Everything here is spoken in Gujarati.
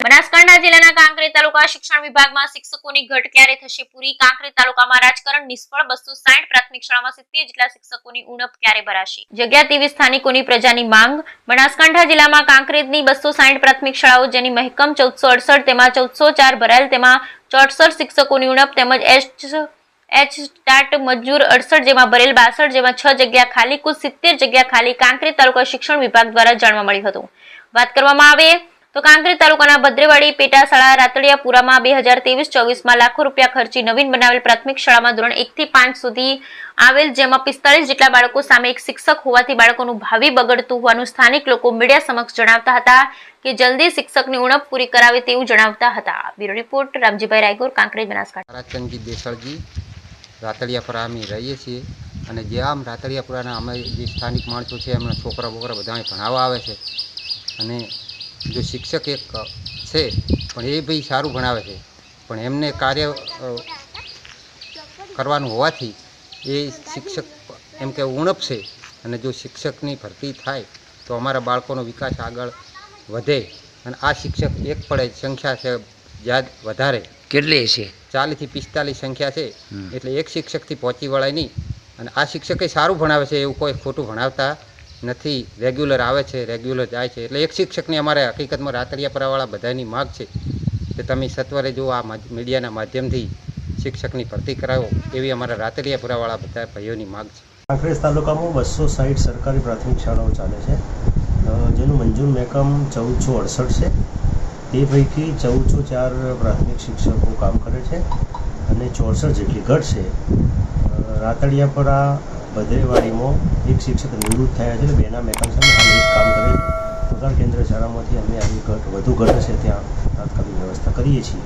બનાસકાંઠા જિલ્લાના કાંકરી તાલુકા શિક્ષણ વિભાગમાં શિક્ષકોની ઘટ ક્યારે થશે પૂરી? કાંકરી તાલુકામાં રાજકારણ નિષ્ફળ, બસો સાઠ પ્રાથમિક શાળામાં સિત્તેર જેટલા શિક્ષકોની ઉણપ ક્યારે ભરાશે? જગ્યા તેવી સ્થાનિકોની પ્રજાની માંગ? બનાસકાંઠા જિલ્લામાં કાંકરેજની બસો સાઠ પ્રાથમિક શાળાઓ જેની મહેકમ ચૌદસો અડસઠ, તેમાં ચૌદસો ચાર ભરાયેલ, તેમાં ચોસઠ શિક્ષકોની ઉણપ, તેમજ એચ એચ સ્ટાર્ટ મજૂર અડસઠ જેમાં ભરેલ, બાસઠ જેમાં છ જગ્યા ખાલી, કુલ સિત્તેર જગ્યા ખાલી કાંકરેજ તાલુકા શિક્ષણ વિભાગ દ્વારા જાણવા મળ્યું હતું. વાત કરવામાં આવે તો કાંકરી તાલુકાના ભદ્રેવાડી પેટા શાળા રાતડિયાપુરામાં બે હજાર ત્રેવીસ ચોવીસમાં લાખો રૂપિયા ખર્ચી નવીન બનાવેલ પ્રાથમિક શાળામાં ધોરણ એકથી પાંચ સુધી આવેલ, જેમાં પિસ્તાળીસ જેટલા બાળકો સામે એક શિક્ષક હોવાથી બાળકોનું ભાવિ બગડતું હોવાનું સ્થાનિક લોકો મીડિયા સમક્ષ જણાવતા હતા કે જલ્દી શિક્ષકની ઉણપ પૂરી કરાવે તેવું જણાવતા હતા. Bureau report, Ramjibhai Raigor Kankrej Banaskantha. દેસળજી, Ratadiyapura અમે રહીએ છીએ અને જે આમ રાતડિયાપુરાના અમે જે સ્થાનિક માણસો છે, એમના છોકરા બોકરા બધા ભણાવવા આવે છે અને જો શિક્ષક એક છે પણ એ ભાઈ સારું ભણાવે છે. પણ એમને કાર્ય કરવાનું હોવાથી એ શિક્ષક એમ કે ઉણપ છે અને જો શિક્ષકની ભરતી થાય તો અમારા બાળકોનો વિકાસ આગળ વધે અને આ શિક્ષક એક પડે સંખ્યા છે જ્યાં વધારે. કેટલી છે ચાલીસથી પિસ્તાલીસ સંખ્યા છે. એટલે એક શિક્ષકથી પહોંચી વળાય નહીં. અને આ શિક્ષકે સારું ભણાવે છે એવું કોઈ ખોટું ભણાવતા નથી રેગ્યુલર આવે છે રેગ્યુલર જાય છે. એટલે એક શિક્ષકની અમારે હકીકતમાં રાતડિયાપરાવાળા બધાની માગ છે કે તમે સત્વરે જો આ મીડિયાના માધ્યમથી શિક્ષકની ભરતી કરાવો, એવી અમારા રાતડિયાપરાવાળા બધા ભાઈઓની માગ છે. કાંકરેજ તાલુકામાં બસો સાઠ સરકારી પ્રાથમિક શાળાઓ ચાલે છે. જેનું મંજૂર મહેકમ ચૌદસો અડસઠ છે. તે પૈકી ચૌદસો ચાર પ્રાથમિક શિક્ષકો કામ કરે છે અને ચોસઠ જેટલી ઘટ છે. રાતડિયાપરા ભદ્રેવાડીમાં એક શિક્ષક નિવૃત્ત થયા છે બેના મેકમ સામે હાલ એક કામ કરે. પગાર કેન્દ્ર શાળામાંથી અમે આવી ઘટ વધુ ઘટ છે ત્યાં તાત્કાલિક વ્યવસ્થા કરીએ છીએ.